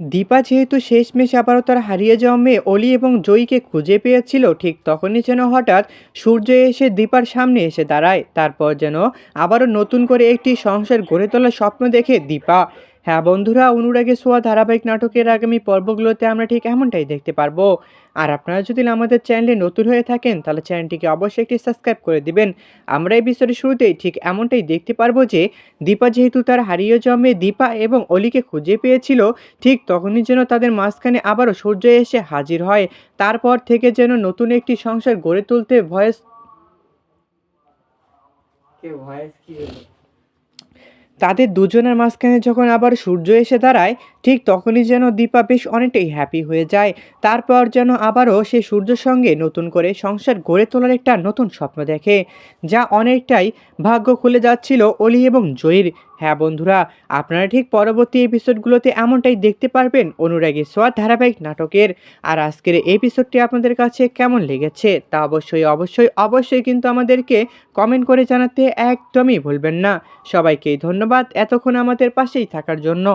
দীপা যেহেতু শেষমেশ আবারও তার হারিয়ে যাওয়া মেয়ে অলি এবং জয়ীকে খুঁজে পেয়েছিল, ঠিক তখনই যেন হঠাৎ সূর্য এসে দীপার সামনে এসে দাঁড়ায়। তারপর যেন আবারও নতুন করে একটি সংসার গড়ে তোলার স্বপ্ন দেখে দীপা। হ্যাঁ বন্ধুরা, অনুরাগে সোয়া ধারাবাহিক নাটকের আগামী পর্বগুলোতে আমরা ঠিক এমনটাই দেখতে পারব। আর আপনারা যদি আমাদের চ্যানেলে নতুন হয়ে থাকেন, তাহলে চ্যানেলটিকে অবশ্যই একটি সাবস্ক্রাইব করে দিবেন। আমরা এই বিষয়ের শুরুতেই ঠিক এমনটাই দেখতে পারব যে, দীপা যেহেতু তার হারিয়ে জমে দীপা এবং অলিকে খুঁজে পেয়েছিল, ঠিক তখনই যেন তাদের মাঝখানে আবারও সূর্য এসে হাজির হয়। তারপর থেকে যেন নতুন একটি সংসার গড়ে তুলতে ভয়েস তাদের দুজনের মাঝখানে যখন আবার সূর্য এসে দাঁড়ায়, ঠিক তখনই যেন দীপা বেশ অনেকটাই হ্যাপি হয়ে যায়। তারপর যেন আবারও সে সূর্যের সঙ্গে নতুন করে সংসার গড়ে তোলার একটা নতুন স্বপ্ন দেখে, যা অনেকটাই ভাগ্য খুলে যাচ্ছিল অলি এবং জয়ীর হ্যাঁ বন্ধুরা, আপনারা ঠিক পরবর্তী এপিসোডগুলোতে এমনটাই দেখতে পারবেন অনুরাগী সোয়াদ ধারাবাহিক নাটকের। আর আজকের এপিসোডটি আপনাদের কাছে কেমন লেগেছে, তা অবশ্যই অবশ্যই অবশ্যই কিন্তু আমাদেরকে কমেন্ট করে জানাতে একদমই ভুলবেন না। সবাইকেই ধন্যবাদ এতক্ষণ আমাদের পাশেই থাকার জন্য।